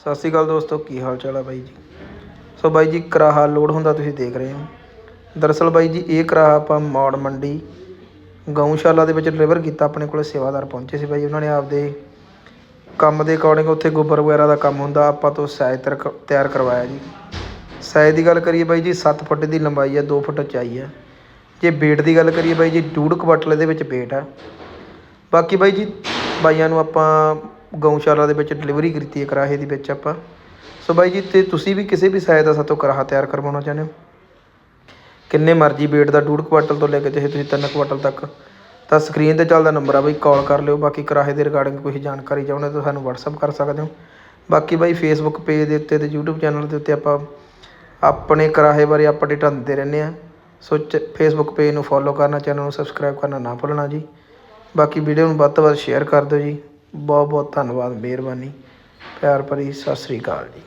ਸਤਿ ਸ਼੍ਰੀ ਅਕਾਲ ਦੋਸਤੋ, ਕੀ ਹਾਲ ਚਾਲ ਆ ਬਾਈ ਜੀ? ਸੋ ਬਾਈ ਜੀ, ਕਰਾਹਾ ਲੋਡ ਹੁੰਦਾ ਤੁਸੀਂ ਦੇਖ ਰਹੇ ਹੋ। ਦਰਅਸਲ ਬਾਈ ਜੀ, ਇਹ ਕਰਾਹਾ ਆਪਾਂ ਮੌੜ ਮੰਡੀ, ਗਊਸ਼ਾਲਾ ਦੇ ਵਿੱਚ ਡਿਲੀਵਰ ਕੀਤਾ, ਆਪਣੇ ਕੋਲ ਸੇਵਾਦਾਰ ਪਹੁੰਚੇ ਸੀ ਬਾਈ। ਉਹਨਾਂ ਨੇ ਆਪਦੇ ਕੰਮ ਦੇ ਅਕੋਰਡਿੰਗ ਉੱਥੇ ਗੋਬਰ ਵਗੈਰਾ ਦਾ ਕੰਮ ਹੁੰਦਾ, ਆਪਾਂ ਤੋਂ ਸਾਈਜ਼ ਤਿਆਰ ਤਿਆਰ ਕਰਵਾਇਆ ਜੀ। ਸਾਈਜ਼ ਦੀ ਗੱਲ ਕਰੀਏ ਬਾਈ ਜੀ 7 ਫੁੱਟ ਦੀ ਲੰਬਾਈ ਹੈ 2 ਫੁੱਟ ਉਚਾਈ ਹੈ ਜੇ weight ਦੀ ਗੱਲ ਕਰੀਏ ਬਾਈ ਜੀ, ਡੂਢ ਕੁਆਟਲ ਦੇ ਵਿੱਚ weight ਆ। ਬਾਕੀ ਬਾਈ ਜੀ, ਬਾਈਆਂ ਨੂੰ ਆਪਾਂ ਗਊਸ਼ਾਲਾ ਦੇ ਵਿੱਚ ਡਿਲੀਵਰੀ ਕੀਤੀ ਹੈ, ਕਰਾਹੇ ਦੇ ਵਿੱਚ ਆਪਾਂ। ਸੋ ਬਾਈ ਜੀ, ਤੇ ਤੁਸੀਂ ਵੀ ਕਿਸੇ ਵੀ ਸਹਾਇਤਾ ਦਾ ਸਾਤੋਂ ਕਰਾਹਾ ਤਿਆਰ ਕਰਵਾਉਣਾ ਚਾਹੁੰਦੇ ਹੋ? ਕਿੰਨੇ ਮਰਜ਼ੀ ਵੇਟ ਦਾ ਡੂਢ ਕੁਆਟਲ ਤੋਂ ਲੈ ਕੇ ਚਾਹੇ ਤੁਸੀਂ 3 ਕੁਆਟਲ ਤੱਕ। ਤਾਂ ਸਕਰੀਨ ਤੇ ਚੱਲਦਾ ਨੰਬਰ ਆ ਬਾਈ ਕਾਲ ਕਰ ਲਿਓ। ਬਾਕੀ ਕਰਾਹੇ ਦੇ ਰਿਗਾਰਡਿੰਗ ਕੋਈ ਜਾਣਕਾਰੀ ਚਾਹੁੰਦੇ ਤਾਂ ਸਾਨੂੰ WhatsApp ਕਰ ਸਕਦੇ ਹੋ। ਬਾਕੀ ਬਾਈ ਫੇਸਬੁੱਕ ਪੇਜ ਦੇ ਉੱਤੇ ਤੇ YouTube ਚੈਨਲ ਦੇ ਉੱਤੇ ਆਪਾਂ ਆਪਣੇ ਕਰਾਹੇ ਬਾਰੇ ਅਪਡੇਟ ਦਿੰਦੇ ਰਹਿੰਦੇ ਆ ਸੋ ਚ- Facebook ਪੇਜ ਨੂੰ ਫੋਲੋ ਕਰਨਾ ਚੈਨਲ ਨੂੰ ਸਬਸਕ੍ਰਾਈਬ ਕਰਨਾ ਨਾ ਭੁੱਲਣਾ ਜੀ। ਬਾਕੀ ਵੀਡੀਓ ਨੂੰ ਵੱਧ ਤੋਂ ਵੱਧ ਸ਼ੇਅਰ ਕਰ ਦਿਓ ਜੀ। ਬਹੁਤ ਬਹੁਤ ਧੰਨਵਾਦ ਮਿਹਰਬਾਨੀ। ਪਿਆਰ ਭਰੀ ਸਤਿ ਸ੍ਰੀ ਅਕਾਲ ਜੀ।